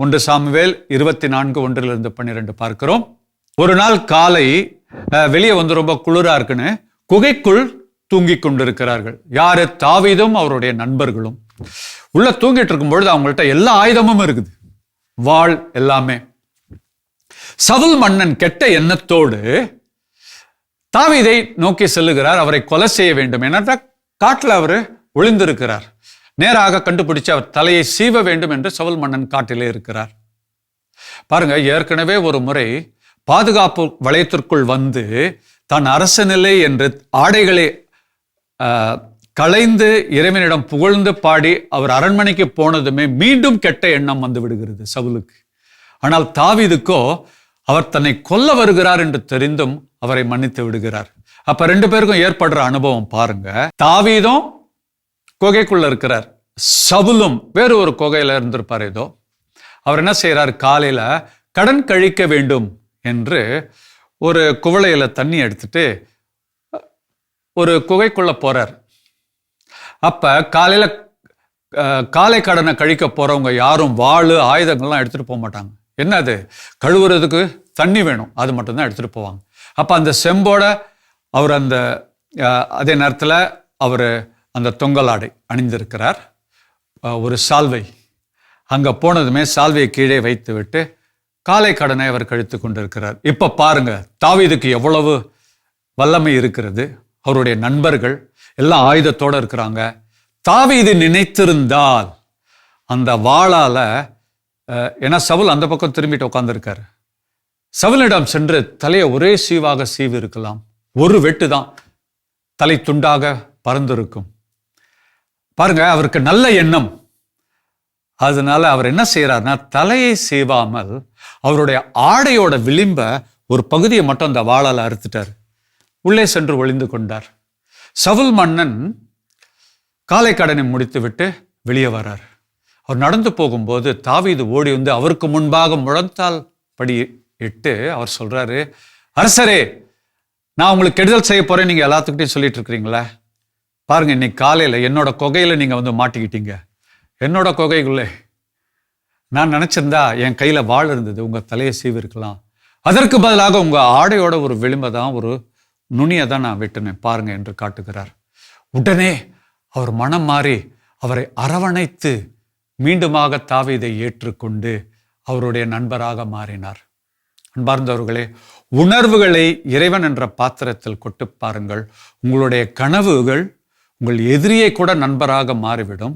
ஒன்று சாமுவேல் இருபத்தி நான்கு ஒன்றிலிருந்து பன்னிரெண்டு பார்க்கிறோம். ஒரு நாள் காலை அஹ், வெளியே வந்து ரொம்ப குளிரா இருக்குன்னு குகைக்குள் தூங்கி கொண்டிருக்கிறார்கள். யாரு? தாவீதும் அவருடைய நண்பர்களும். உள்ள தூங்கிட்டு இருக்கும் பொழுது அவங்கள்ட்ட எல்லா ஆயுதமும் இருக்குது. வாள் எல்லாமே. சவுல் மன்னன் கெட்ட எண்ணத்தோடு தாவீதை நோக்கி செல்லுகிறார். அவரை கொலை செய்ய வேண்டும். ஏன்னா காட்டில் அவர் ஒளிந்திருக்கிறார். நேராக கண்டுபிடிச்சு அவர் தலையை சீவ வேண்டும் என்று சவல் மன்னன் காட்டிலே இருக்கிறார். பாருங்க ஏற்கனவே ஒரு முறை பாதுகாப்பு வளையத்திற்குள் வந்து தான் அரசநிலை என்று ஆடைகளை ஆஹ், களைந்து இறைவனிடம் புகழ்ந்து பாடி அவர் அரண்மனைக்கு போனதுமே மீண்டும் கெட்ட எண்ணம் வந்து விடுகிறது சவுலுக்கு. ஆனால் தாவீதுக்கோ அவர் தன்னை கொல்ல வருகிறார் என்று தெரிந்தும் அவரை மன்னித்து விடுகிறார். அப்ப ரெண்டு பேருக்கும் ஏற்படுற அனுபவம் பாருங்க. தாவீதும் குகைக்குள்ள இருக்கிறார். சவுலும் வேறு ஒரு குகையில இருந்திருப்பார் ஏதோ. அவர் என்ன செய்யறார் காலையில கடன் கழிக்க வேண்டும் என்று ஒரு குவளையில தண்ணி எடுத்துட்டு ஒரு குகைக்குள்ள போறார். அப்ப காலையில காலை கடனை கழிக்க போறவங்க யாரும் வாழ் ஆயுதங்கள்லாம் எடுத்துட்டு போக மாட்டாங்க. என்னது கழுவுறதுக்கு தண்ணி வேணும். அது மட்டும்தான் எடுத்துட்டு போவாங்க. அப்ப அந்த செம்போட அவர் அந்த அதே நேரத்தில் அவர் அந்த தொங்கலாடை அணிந்திருக்கிறார். ஒரு சால்வை. அங்கே போனதுமே சால்வையை கீழே வைத்து விட்டு காலை கடனை அவர் கழித்து கொண்டிருக்கிறார். இப்போ பாருங்க தாவீதுக்கு எவ்வளவு வல்லமை இருக்கிறது. அவருடைய நண்பர்கள் எல்லாம் ஆயுதத்தோட இருக்கிறாங்க. தாவீது நினைத்திருந்தால் அந்த வாளால் ஏன்னா சவுல் அந்த பக்கம் திரும்பிட்டு உட்காந்துருக்காரு சவுலிடம் சென்று தலையை ஒரே சீவாக சீவி இருக்கலாம் ஒரு வெட்டு தான் தலை துண்டாக பறந்திருக்கும். பாருங்க அவருக்கு நல்ல எண்ணம். அதனால அவர் என்ன செய்யறாருன்னா தலையை சீவாமல் அவருடைய ஆடையோட விளிம்ப ஒரு பகுதியை மட்டும் அந்த வாளால் அறுத்துட்டார். உள்ளே சென்று ஒளிந்து கொண்டார். சவுல் மன்னன் காலை கடனை முடித்துவிட்டு வெளியே வரார். அவர் நடந்து போகும்போது தாவீது ஓடி வந்து அவருக்கு முன்பாக முழந்தால் படி இட்டு அவர் சொல்றாரு அரசரே நான் உங்களுக்கு கெடுதல் செய்ய போறேன். நீங்க எல்லாத்துக்கிட்டையும் சொல்லிட்டு இருக்கிறீங்களா? பாருங்க இன்னைக்கு காலையில என்னோட கொகையில் நீங்க வந்து மாட்டிக்கிட்டீங்க. என்னோட கொகைக்குள்ளே நான் நினச்சிருந்தா என் கையில வாழ் இருந்தது உங்க தலையை சீவிருக்கலாம். அதற்கு பதிலாக உங்க ஆடையோட ஒரு விளிம்பை தான் ஒரு நுனியை தான் நான் வெட்டினேன் பாருங்க என்று காட்டுகிறார். உடனே அவர் மனம் மாறி அவரை அரவணைத்து மீண்டுமாக தாவீதை ஏற்றுக்கொண்டு அவருடைய நண்பராக மாறினார். அன்பார்ந்தவர்களே உணர்வுகளை இறைவன் என்ற பாத்திரத்தில் கொட்டு பாருங்கள். உங்களுடைய கனவுகள் உங்கள் எதிரியை கூட நண்பராக மாறிவிடும்.